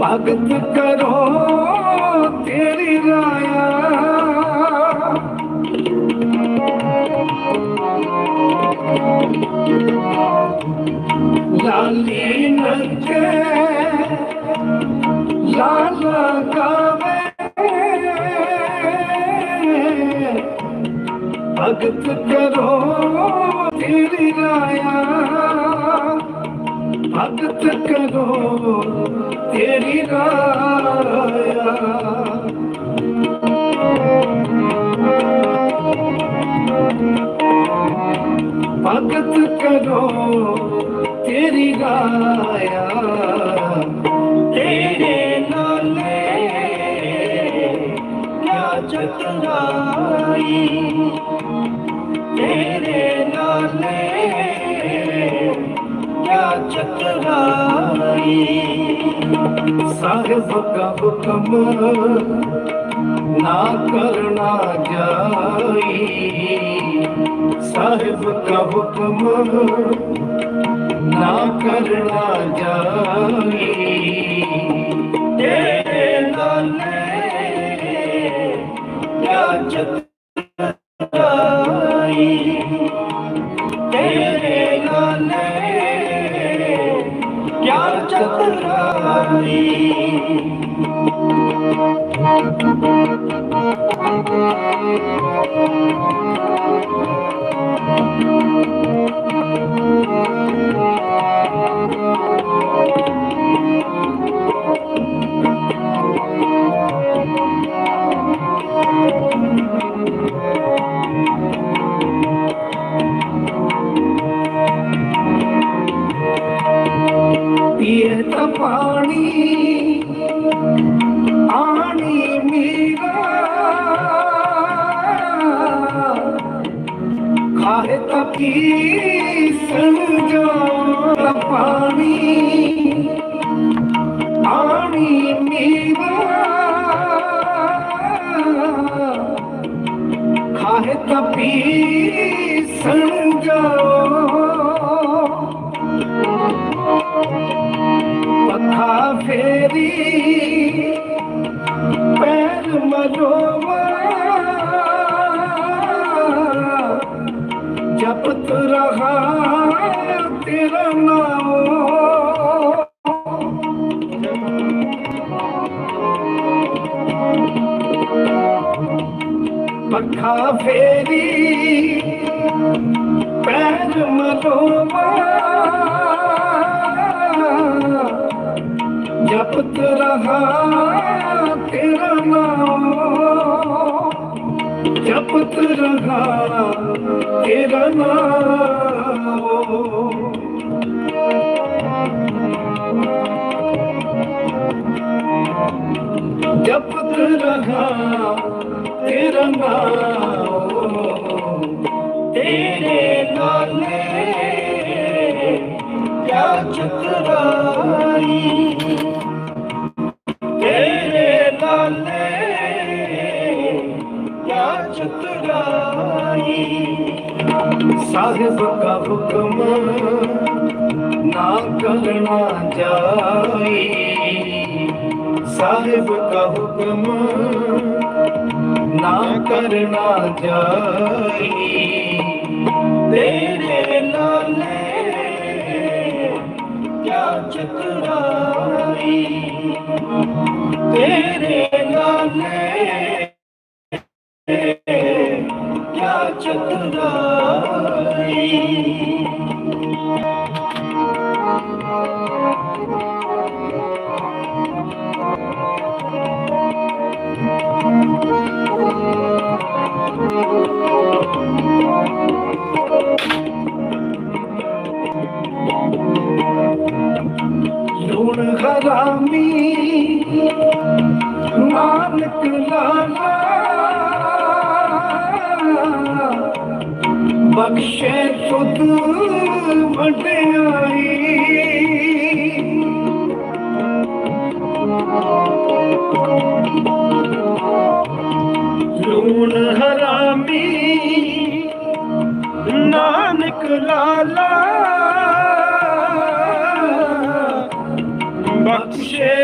ਭਗਤ ਕਰੋ ਤੇਰੀ ਰਾਇਆ। ਲਾਲੀ ਨੱਚੇ ਲਾਲਾ ਗਾਵੇ ਭਗਤ ਕਰੋ ਤੇਰੀ ਰਾਇਆ। ਭਗਤ ਕਰੋ ਤੇਰੀ ਰਾਇਆ ਭਗਤ ਕਰੋ ਤੇਰੀ ਰਾਇਆ ਤੇਰੇ ਨਾਲੇ ਕਿਆ ਚਤਰਾਈ ਤੇਰੇ ਨਾਲੇ ਕਿਆ ਸਾਹਿਬ ਕਾ ਹੁਕਮ ਨਾ ਕਰਨਾ ਜਾਈ। ਸਾਹਿਬ ਕਾ ਹੁਕਮ ਨਾ ਕਰਨਾ ਜਾਈ। ਕਿਆ ਚਤਰਾਈ ਪਾਣੀ ਆਣੀ ਮੀਰਾ ਖਾਏ ਤਾਂ ਪੀ ਸੰਜੋ ਪਾਣੀ ਆਣੀ ਮੀਰਾ ਖਾਏ ਤਾਂ ਪੀ ਸੰਜੋ ਪੱਖਾ ਫੇਰੀ ਪੈਰ ਮਰੋਵਾ ਜਪਤ ਰਹਾ ਤੇਰਾ ਨਾਮ। ਪੱਖਾ ਫੇਰੀ ਪੈਰ ਮਰੋਵਾ ਜਪਤ ਰਹਾ ਤੇਰਾ ਨਾਮ। ਜਪਤ ਰਹਾ ਤੇਰਾ ਨਾਮ। ਜਪਤ ਰਹਾ ਤੇਰਾ ਨਾਮ। ਤੇਰੇ ਨਾਲੇ ਕਿਆ ਚਤਰਾਈ ਸਾਹਿਬ ਕਾ ਹੁਕਮ ਨਾ ਕਰਨਾ ਜਾਈ ਸਾਹਿਬ ਕਾ ਹੁਕਮ ਨਾ ਕਰਨਾ ਜਾਈ ਤੇਰੇ ਨਾਲੇ ਕਿਆ ਚਤਰਾਈ। ਤੇਰੇ ਨਾਲੇ ਕਿਆ ਚਤਰਾਈ। ਲੂਣ ਬਖਸ਼ੇ ਸੁਧ ਵਡਿਆਈ ਲੂਣ ਹਰਾਮੀ ਨਾਨਕ ਲਾਲਾ। ਬਖਸ਼ੇ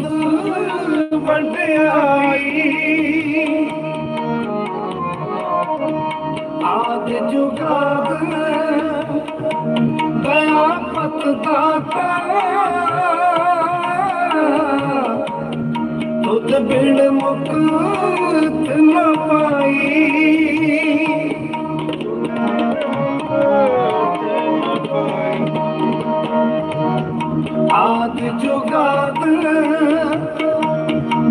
ਸੁਧ ਵਡਿਆਈ ਆਦ ਜੁਗਾਦ ਦਇਆ ਪਤ ਦਾਤਾ ਤੁਧ ਬਿਨ ਮੁਕਤ ਨ ਪਾਈ ਆਦ ਜੁਗਾਦ,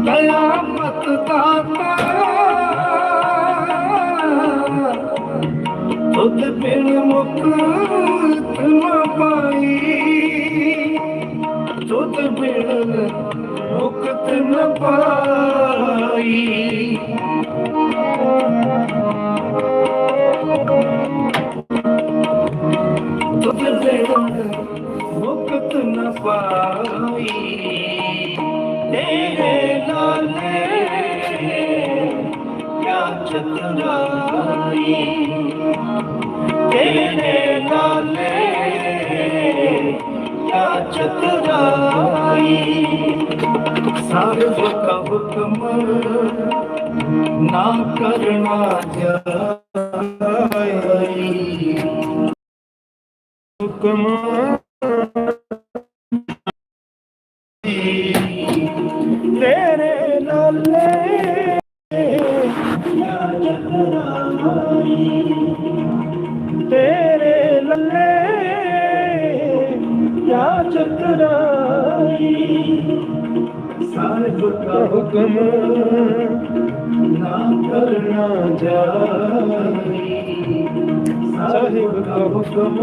ਦਇਆ ਪਤ ਦਾਤਾ। ਦੁੱਧ ਬਿਨ ਮੁਕਤ ਨਾ ਪਾਈ। ਦੁੱਧ ਬਿਨ ਮੁਕਤ ਨਾ ਪਾਈ। ਤੁਧ ਬਿਨ ਮੁਕਤ ਨਾ ਪਾਈ। ਤੇਰੇ ਲਾਲੇ ਕਿਆ ਚਤਰਾਈ। ਤੇਰੇ ਲਾਲੇ ਕਿਆ ਚਤਰਾਈ ਸਰਬ ਕਾ ਹੁਕਮ ਨਾ ਕਰਨਾ ਜਾਈ ਹੁਕਮ ਤੇਰੇ ਤੇਰੇ ਲੱਲੇ ਕਿਆ ਚਤਰਾਈ ਸਾਹਿਬ ਕਾ ਹੁਕਮ ਨਾ ਕਰਨਾ ਜਾਈ। ਸਾਹਿਬ ਦਾ ਹੁਕਮ